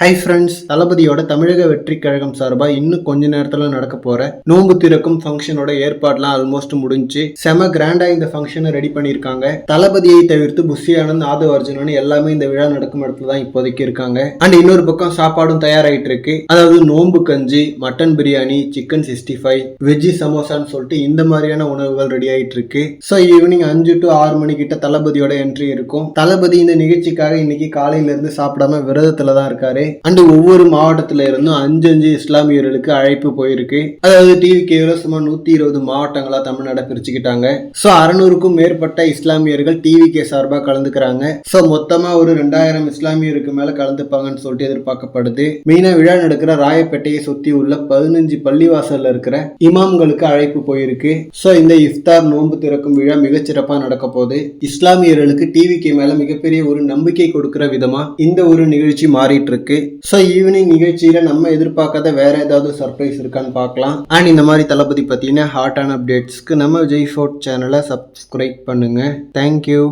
Hi friends தளபதியோட தமிழக வெற்றி கழகம் சார்பாக இன்னும் கொஞ்ச நேரத்தில் நடக்க போகிற நோன்பு திறக்கும் ஃபங்க்ஷனோட ஏற்பாடுலாம் ஆல்மோஸ்ட் முடிஞ்சு செம கிராண்டாக இந்த ஃபங்க்ஷனை ரெடி பண்ணியிருக்காங்க. தளபதியை தவிர்த்து புஷி ஆனந்த் ஆதவ் அர்ஜுனன் எல்லாமே இந்த விழா நடக்கும் இடத்துல தான் இப்போதைக்கு இருக்காங்க. அண்ட் இன்னொரு பக்கம் சாப்பாடும் தயாராகிட்டு இருக்கு. அதாவது நோன்பு கஞ்சி mutton biryani chicken sixty five veggie சமோசான்னு சொல்லிட்டு இந்த மாதிரியான உணவுகள் ரெடி ஆகிட்டு இருக்கு. ஸோ ஈவினிங் அஞ்சு டு ஆறு மணிக்கிட்ட தளபதியோட என்ட்ரி இருக்கும். தளபதி இந்த நிகழ்ச்சிக்காக இன்னைக்கு காலையிலேருந்து சாப்பிடாம விரதத்தில் தான் இருக்காரு. அண்டு ஒவ்வொரு மாவட்டத்துல இருந்தும் அஞ்சு அஞ்சு இஸ்லாமியர்களுக்கு அழைப்பு போயிருக்கு. அதாவது டிவி கேவல சுமார் நூத்தி இருபது மாவட்டங்களா தமிழ்நாடு பிரிச்சுக்கிட்டாங்க. ஸோ அறுநூறுக்கும் மேற்பட்ட இஸ்லாமியர்கள் டிவி கே சார்பா கலந்துக்கிறாங்க. ஸோ மொத்தமா ஒரு ரெண்டாயிரம் இஸ்லாமியருக்கு மேல கலந்துப்பாங்கன்னு சொல்லிட்டு எதிர்பார்க்கப்படுது. மெயினா விழா நடக்கிற ராயப்பேட்டையை சுத்தி உள்ள பதினஞ்சு பள்ளிவாசல்ல இருக்கிற இமாம்களுக்கு அழைப்பு போயிருக்கு. ஸோ இந்த இஃப்தார் நோன்பு திறக்கும் விழா மிகச்சிறப்பா நடக்க போகுது. இஸ்லாமியர்களுக்கு டிவிக்கு மேல மிகப்பெரிய ஒரு நம்பிக்கை கொடுக்கிற விதமா இந்த ஒரு நிகழ்ச்சி மாறிட்டு இருக்கு. ஸோ ஈவினிங் நிகழ்ச்சியில நம்ம எதிர்பார்க்காத வேற ஏதாவது சர்ப்ரைஸ் இருக்கான்னு பார்க்கலாம். அண்ட் இந்த மாதிரி தளபதி பத்தின ஹாட்டான அப்டேட்ஸ்க்கு நம்ம விஜய் ஃபோர்ட் சேனலை சப்ஸ்கிரைப் பண்ணுங்க. Thank you